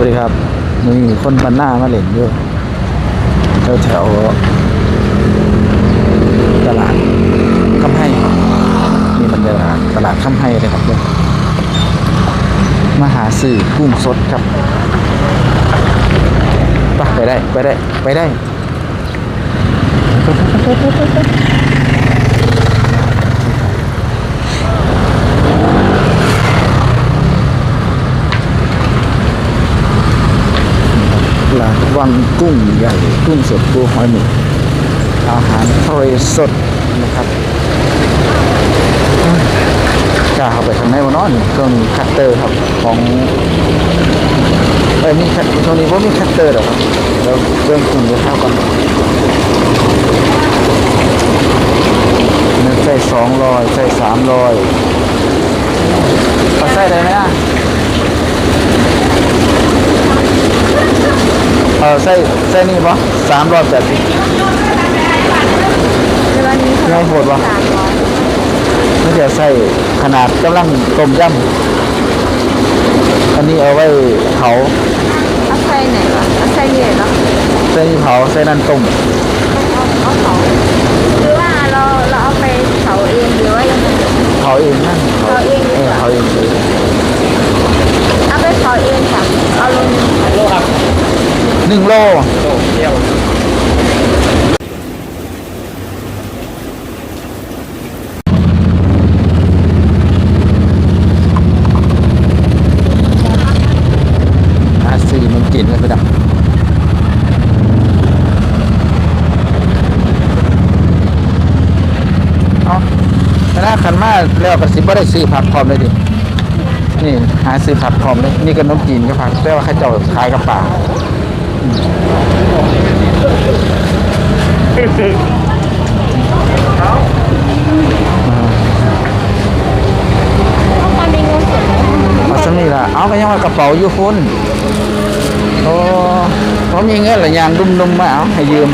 วัสดีครับมีคนบันหน้ามาเล่นอยู่แถวแถวตลาดคำให้นี่มันตลาดตลาดคำให้เลยครับเนี่ยมาหาซื้อกุ้งสดครับไปไปได้ ไปได้ ไปได้ ร้าวังกุ้งใหญ่กุ้งสดปูหอยหมึกอาหารทะเลสดนะครับกล้าเข้าไปข้างในวันนอนเครื่องคัตเตอร์ครับของเอ้ยมีคัตช่วงนี้ว่ามีคัตเตอร์หรอกครับแล้วเรื่องกุ้งเดี๋ยวข้าก่อนเนื้อใส่สองร้อยใส่สามร้อยใส่ได้ไหมอะ ออใส่ใส่นี่ปะสามร้อยแปดสิบในวันนี้ง่ายโหดปะสามร้อยไม่จะใส่ขนาดกำลังต้มยำอันนี้เอาไว้เผาเอาใส่ไหนวะเอาใส่เนี่ยเนาะใส่นี่เผาใส่นั่นต้มเอาเอาเผาหรือว่าเราเราเอาไปเผาเองหรือว่ายังไง เผาเองนั่น เผาเองดี เอก อ ว่า เผาเองเลย เอาไปเผาเองค่ะเอาลง หนึ่งโล หาซื้อมันกินเลยไปดับเอาแต่ถ้าขันมาแล้วก็สิบ่ได้ซื้อผักพร้อมเลยดินี่หาซื้อผักพร้อมเลยนี่ก็นมจีนก็ผักแต่ว่าข้าเจ้าขายกับป่า มีเงินสดเอาสนี่ละเอาก็ยังว่ากระเป๋าอยู่คุณโอ้ผมมีเงินหลายอย่างดุมๆมาเอาให้ยืม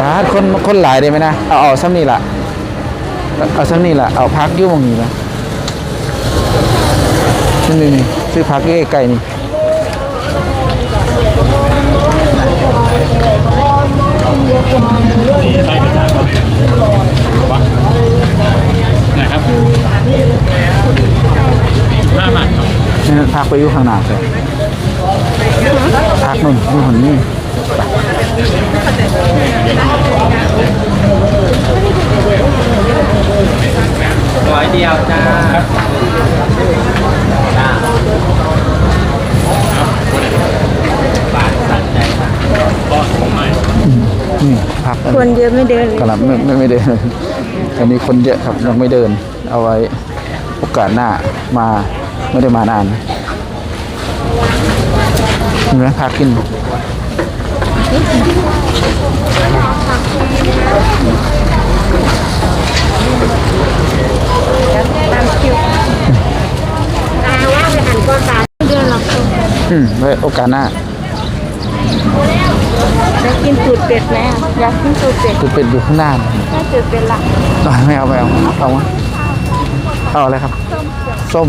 อ่าคนคนหลายได้ไหมนะ เอาเอาซ้ำนี่ละเอาซ้ำนี่ละเอาพักยุ่หมองนี้ละนี่นี่ ซื้อพักใกล้ๆนี่นะครับห้าบาทครับนี่พักไปอยู่ข้างหน้าเลยพักนู่นอยู่คนนี้ร้อยเดียวจ้าบาทสั่นใจค่ะก็ของใหม่ นี่พักอันคนเยอะไม่เดินเลยกลับไม่ไม่ไม่เดินอันนี้คนเยอะครับยังไม่เดิน เอาไว้โอกาสหน้ามาไม่ได้มานานเห็นไหมพากินตามคิวตาว่าไปหันก็ตาเดือนละคนอืมไว้โอกาสหน้า จะกินสูตรเป็ดไหมอะอยากกินสูตรเป็ดคือเป็นอยู่ข้างหน้าถ้าสูตรเป็ดละอะไม่เอาไม่เอาเอาวะเอาอะไรครับ ส้ม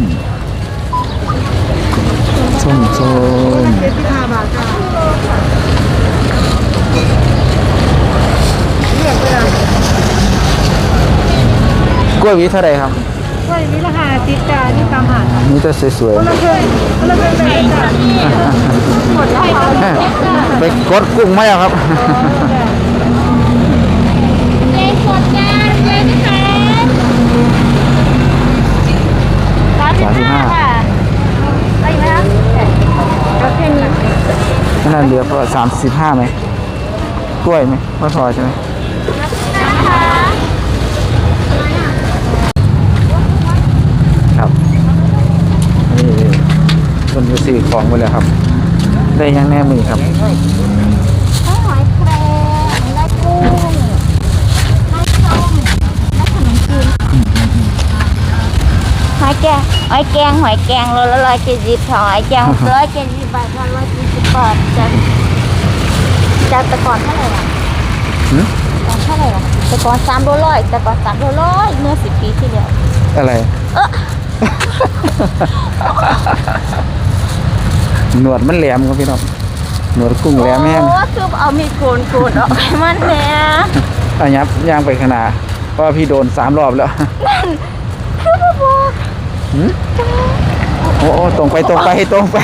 ส้มส้มเป็ดที่ห้าบาทค่ะเรียกไปเลยกล้วยหวีเท่าไหรครับ ว่าอย่างนี้ราคาติดจานี่ตามหาดนี่แต่สวยคนละเคยคนละเคยแบบจ้ะหมดแล้วๆแม่ไปกดกุ้งไหมอะครับเจ๊สดจ้าเจ๊ที่ไหนสามสิบห้าค่ะไปไหมคะเอาแค่นี้ นั่นเหลือพอสามสิบห้าไหมกล้วยไหมไม่พอใช่ไหมครับนี่คนไป ซื้อของไปแล้วครับ ได้ยังแน่มือครับหอยแครงและกุ้งและส้มและขนมจีนหอยแกงหอยแกงหอยแกงโลละร้อยเจ็ดสิบหอยแกงร้อยเจ็ดสิบบาทร้อยสี่สิบบาทจะจะแต่ก่อนเท่าไหร่ล่ะหืมก่อนเท่าไหร่ล่ะแต่ก่อนสามโลร้อยแต่ก่อนสามโลร้อยเมื่อสิบปีที่แล้วอะไรเออ หนวดมันแหลมครับพี่น้องหนวดกุ้งแหลมแห้งโอ้คือเอามีดโกนโกนออกให้มันแหน่อันยับย่างไปขางหนาดเพราะว่าพี่โดนสามรอบแล้วคือบ่บอกหืมโอ้โอ้ตรงไปตรงไปตรงไป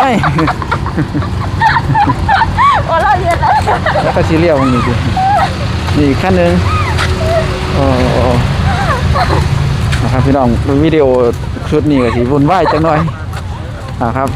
ไม่ว่าเราเรียนแล้วแล้วก็ซีเรียลมันมีดินี่อีกขั้นหนึ่งโอ้โอ้นะครับพี่น้องวิดีโอชุดนี้ก็สีวุ่นวายจังหน่อยนะครับ